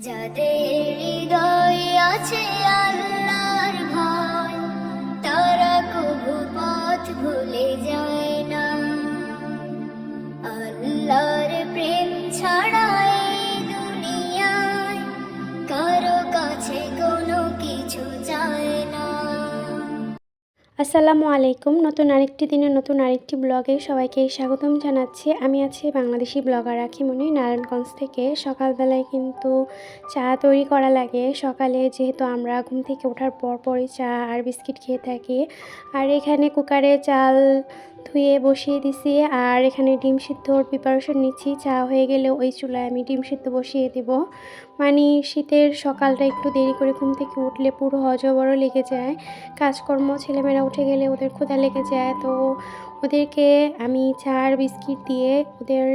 যাদের ভয় তারা কবু পথ ভুলে যায়। আসসালামু আলাইকুম। নতুন আরেকটি দিনে নতুন আরেকটি ব্লগে সবাইকে স্বাগতম জানাচ্ছি। আমি আছি বাংলাদেশি ব্লগার রাখিমণি নারায়ণগঞ্জ থেকে। সকালবেলায় কিন্তু চা তৈরি করা লাগে। সকালে যেহেতু আমরা ঘুম থেকে ওঠার পর পরই চা আর বিস্কিট খেয়ে থাকি। আর এখানে কুকারে চাল ধুয়ে বসিয়ে দিছি। আর এখানে ডিম সিদ্ধর প্রিপারেশন নিচ্ছি। চা হয়ে গেলে ওই চুলায় আমি ডিম সিদ্ধ বসিয়ে দেব। মানে শীতের সকালটা একটু দেরি করে ঘুম থেকে উঠলে পুরো হজবড় লেগে যায়। কাজকর্ম, ছেলেমেয়েরা উঠে গেলে ওদের ক্ষুধা লেগে যায়। তো ওদেরকে আমি চার বিস্কিট দিয়ে ওদের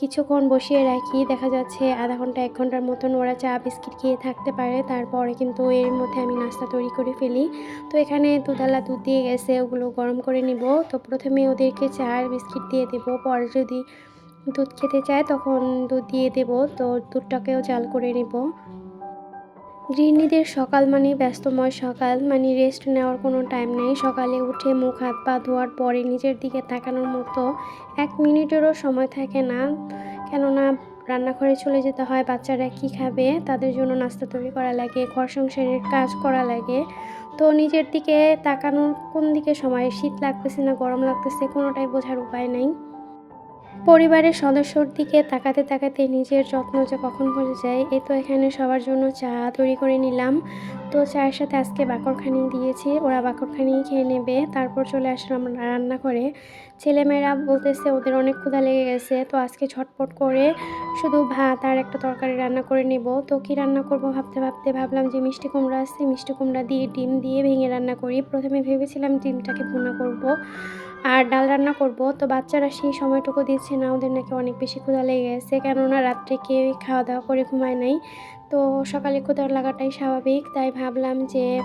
কিছুক্ষণ বসিয়ে রাখি। দেখা যাচ্ছে আধা ঘণ্টা, এক ঘণ্টার মতন ওরা চা, বিস্কিট খেয়ে থাকতে পারে। তারপরে কিন্তু এর মধ্যে আমি নাস্তা তৈরি করে ফেলি। তো এখানে দুধালা দুধ দিয়ে গেছে, ওগুলো গরম করে নিব। তো প্রথমে ওদেরকে চা আর বিস্কিট দিয়ে দেবো। পরে যদি দুধ খেতে চায়, তখন দুধ দিয়ে দেবো। তো দুধটাকেও জাল করে নেব। গৃহিণীদের সকাল মানে ব্যস্তময় সকাল মানে রেস্ট নেওয়ার কোনো টাইম নেই। সকালে উঠে মুখ, হাত পা ধোয়ার পরে নিজের দিকে তাকানোর মতো এক মিনিটেরও সময় থাকে না। কেননা রান্নাঘরে চলে যেতে হয়, বাচ্চারা কি খাবে, তাদের জন্য নাস্তা তৈরি করা লাগে, ঘর সংসারের কাজ করা লাগে। তো নিজের দিকে তাকানোর কোন দিকে সময়? শীত লাগতেছে না, গরম লাগতেছে, কোনোটাই বোঝার উপায় নেই। পরিবারের সদস্যর দিকে তাকাতে তাকাতে নিজের যত্ন যে কখন ভুলে যায় এই তো এখানে সবার জন্য চা তৈরি করে নিলাম। তো চায়ের সাথে আজকে বাকরখানি দিয়েছি, ওরা বাকরখানি খেয়ে নেবে। তারপর চলে আসলাম রান্না করে। ছেলেমেয়েরা বলতেছে, ওদের অনেক ক্ষুধা লেগে গেছে, তো আজকে ঝটপট করে শুধু ভাত আর একটা তরকারি রান্না করে নেব। তো কি রান্না করব ভাবতে ভাবতে ভাবলাম যে মিষ্টি কুমড়া আছে, মিষ্টি কুমড়া দিয়ে ডিম দিয়ে ভেঙে রান্না করি। প্রথমে ভেবেছিলাম ডিমটাকে ভুনা করব। আর ডাল রান্না করব। তো বাচ্চারা সেই সময়টুকু দিচ্ছে না, ওদের নাকি অনেক বেশি ক্ষুধা লেগে গেছে। কেননা রাত্রে কেউই খাওয়া দাওয়া করে ঘুমায় নাই। তো সকালে ক্ষুধা লাগাটাই স্বাভাবিক। তাই ভাবলাম যে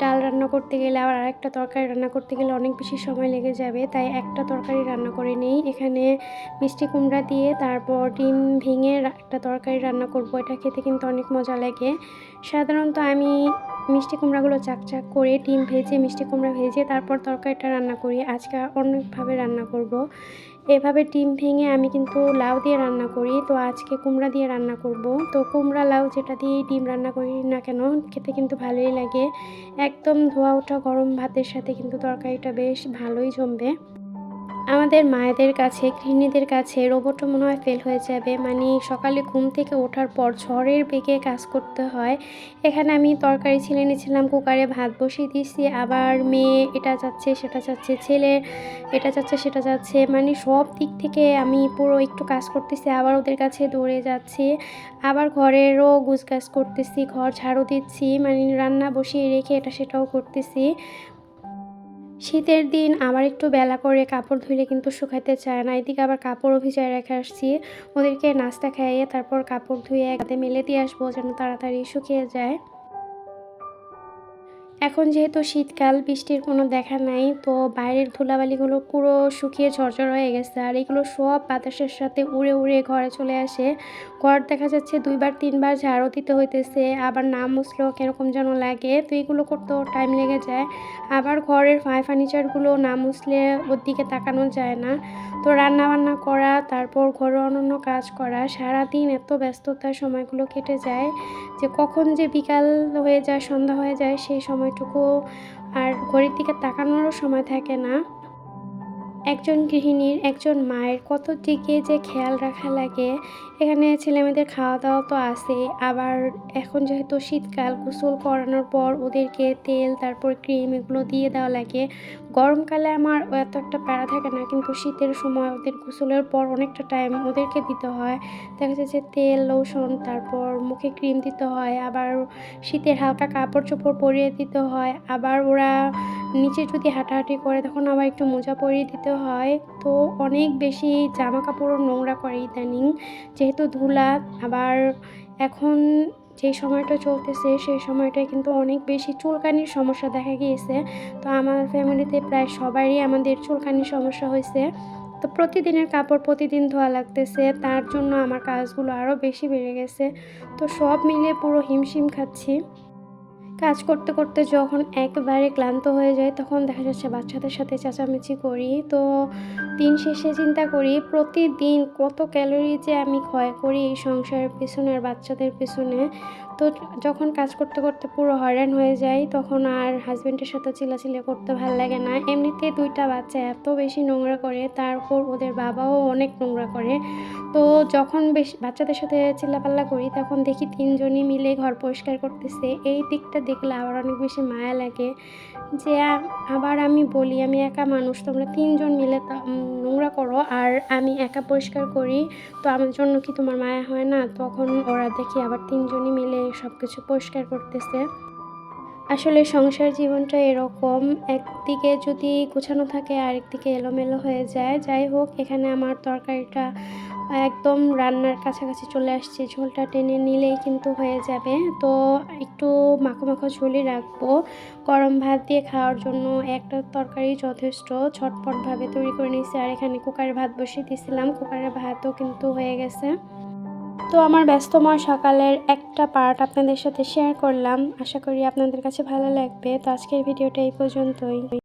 ডাল রান্না করতে গেলে আবার আরেকটা তরকারি রান্না করতে গেলে অনেক বেশি সময় লেগে যাবে। তাই একটা তরকারি রান্না করে নেই। এখানে মিষ্টি কুমড়া দিয়ে তারপর ডিম ভেঙে একটা তরকারি রান্না করব। এটা খেতে কিন্তু অনেক মজা লাগে। সাধারণত আমি মিষ্টি কুমড়াগুলো চাকচাক করে ডিম ভেজে, মিষ্টি কুমড়া ভেজে তারপর তরকারিটা রান্না করি। আজকে অনেকভাবে রান্না করব। এভাবে ডিম ভেঙে আমি কিন্তু লাউ দিয়ে রান্না করি। তো আজকে কুমড়া দিয়ে রান্না করব। তো কুমড়া, লাউ যেটা দিয়ে ডিম রান্না করি না কেন, খেতে কিন্তু ভালোই লাগে। একদম ধোয়া ওঠা গরম ভাতের সাথে কিন্তু তরকারিটা বেশ ভালোই জমবে। আমাদের মায়েদের কাছে, গৃহিণীদের কাছে রোবটও মনে হয় ফেল হয়ে যাবে। মানে সকালে ঘুম থেকে ওঠার পর ঝড়ের বেগে কাজ করতে হয়। এখানে আমি তরকারি ছিলে নিয়েছিলাম, কুকারে ভাত বসিয়ে দিয়েছি। আবার মেয়ে এটা যাচ্ছে সেটা যাচ্ছে ছেলে এটা যাচ্ছে সেটা যাচ্ছে মানে সব দিক থেকে আমি পুরো একটু কাজ করতেছি, আবার ওদের কাছে দৌড়ে যাচ্ছি। আবার ঘরেরও গুছগাছ করতেছি, ঘর ঝাড়ু দিচ্ছি। মানে রান্না বসিয়ে রেখে এটা সেটাও করতেছি। শীতের দিন আমার একটু বেলা করে কাপড় ধুলে কিন্তু শুকাইতে চায় না। এদিকে আবার কাপড় ভিজায় রেখে আসছি। ওদেরকে নাস্তা খাইয়ে তারপর কাপড় ধুয়ে একসাথে মেলে দিয়ে আসব যেন তাড়াতাড়ি শুকিয়ে যায়। এখন যেহেতু শীতকাল, বৃষ্টির কোনো দেখা নাই, তো বাইরের ধুলাবালিগুলো পুরো শুকিয়ে ঝরঝর হয়ে গেছে। আর এগুলো সব বাতাসের সাথে উড়ে উড়ে ঘরে চলে আসে। ঘর দেখা যাচ্ছে দুইবার, তিনবার ঝাড়ু দিতে হইতেছে। আবার না মুছলেও কীরকম যেন লাগে। তো এগুলো করতেও টাইম লেগে যায়। আবার ঘরের ফাই ফার্নিচারগুলো না মুছলে ওর দিকে তাকানো যায় না। তো রান্না বান্না করা, তারপর ঘরে অন্যান্য কাজ করা, সারাদিন এত ব্যস্ততার সময়গুলো কেটে যায় যে কখন যে বিকাল হয়ে যায়, সন্ধ্যা হয়ে যায়, সেই সময়টুকু আর ঘড়ির দিকে তাকানোরও সময় থাকে না। একজন গৃহিণীর, একজন মায়ের কত দিকে যে খেয়াল রাখা লাগে। এখানে ছেলেমেয়েদের খাওয়া দাওয়া তো আছে আবার এখন যেহেতু শীতকাল, গোসল করানোর পর ওদেরকে তেল, তারপর ক্রিম এগুলো দিয়ে দেওয়া লাগে। গরমকালে আমার এত একটা প্যারা থাকে না, কিন্তু শীতের সময় ওদের গোসলের পর অনেকটা টাইম ওদেরকে দিতে হয়। দেখা যাচ্ছে যে তেল, লোশন, তারপর মুখে ক্রিম দিতে হয়। আবার শীতের হালকা কাপড় চোপড় পরিয়ে দিতে হয়। আবার ওরা নিচে যদি হাঁটাহাঁটি করে তখন আবার একটু মোজা পরিয়ে দিতে হয়। তো অনেক বেশি জামা কাপড়ও নোংরা করে ইদানিং। যেহেতু ধুলা, আবার এখন যে সময়টা চলতেছে সেই সময়টায় কিন্তু অনেক বেশি চুলকানির সমস্যা দেখা গিয়েছে। তো আমার ফ্যামিলিতে প্রায় সবারই আমাদের চুলকানির সমস্যা হয়েছে। তো প্রতিদিনের কাপড় প্রতিদিন ধোয়া লাগতেছে, তার জন্য আমার কাজগুলো আরও বেশি বেড়ে গেছে। তো সব মিলে পুরো হিমশিম খাচ্ছি। কাজ করতে করতে যখন একবারে ক্লান্ত হয়ে যায়, তখন দেখা যাচ্ছে বাচ্চাদের সাথে চেঁচামেচি করি। তো দিন শেষে চিন্তা করি, প্রতিদিন কত ক্যালোরি যে আমি ক্ষয় করি এই সংসারের পেছনে আর বাচ্চাদের পেছনে। তো যখন কাজ করতে করতে পুরো হয়রান হয়ে যাই, তখন আর হাজব্যান্ডের সাথে চিল্লাচিল্লি করতে ভালো লাগে না। এমনিতে দুইটা বাচ্চা এত বেশি নোংরা করে, তারপর ওদের বাবাও অনেক নোংরা করে। তো যখন বেশ বাচ্চাদের সাথে চিল্লাপাল্লা করি, তখন দেখি তিনজনই মিলে ঘর পরিষ্কার করতেছে। এই দিকটা দেখলে আবার অনেক বেশি মায়া লাগে যে, আবার আমি বলি, আমি একা মানুষ, তোমরা তিনজন মিলে নোংরা করো। আর আমি একা পরিষ্কার করি, তো আমার জন্য কি তোমার মায়া হয় না? তখন ওরা দেখি আবার তিনজনই মিলে সব কিছু পরিষ্কার করতেছে। আসলে সংসার জীবনটা এরকম, একদিকে যদি গোছানো থাকে, আরেকদিকে এলোমেলো হয়ে যায়। যাই হোক, এখানে আমার তরকারিটা একদম রান্নার কাছাকাছি চলে আসছে। ঝোলটা টেনে নিলেই কিন্তু হয়ে যাবে। তো একটু মাখো মাখো ঝোলই রাখব। গরম ভাত দিয়ে খাওয়ার জন্য একটা তরকারি যথেষ্ট ঝটপটভাবে তৈরি করে নিয়েছি। আর এখানে কুকারে ভাত বসিয়ে দিয়েছিলাম। কুকারের ভাতও কিন্তু হয়ে গেছে। তো আমার ব্যস্তময় সকালের একটা পার্ট আপনাদের সাথে শেয়ার করলাম। আশা করি আপনাদের কাছে ভালো লাগবে। তো আজকের ভিডিওটা এই পর্যন্তই।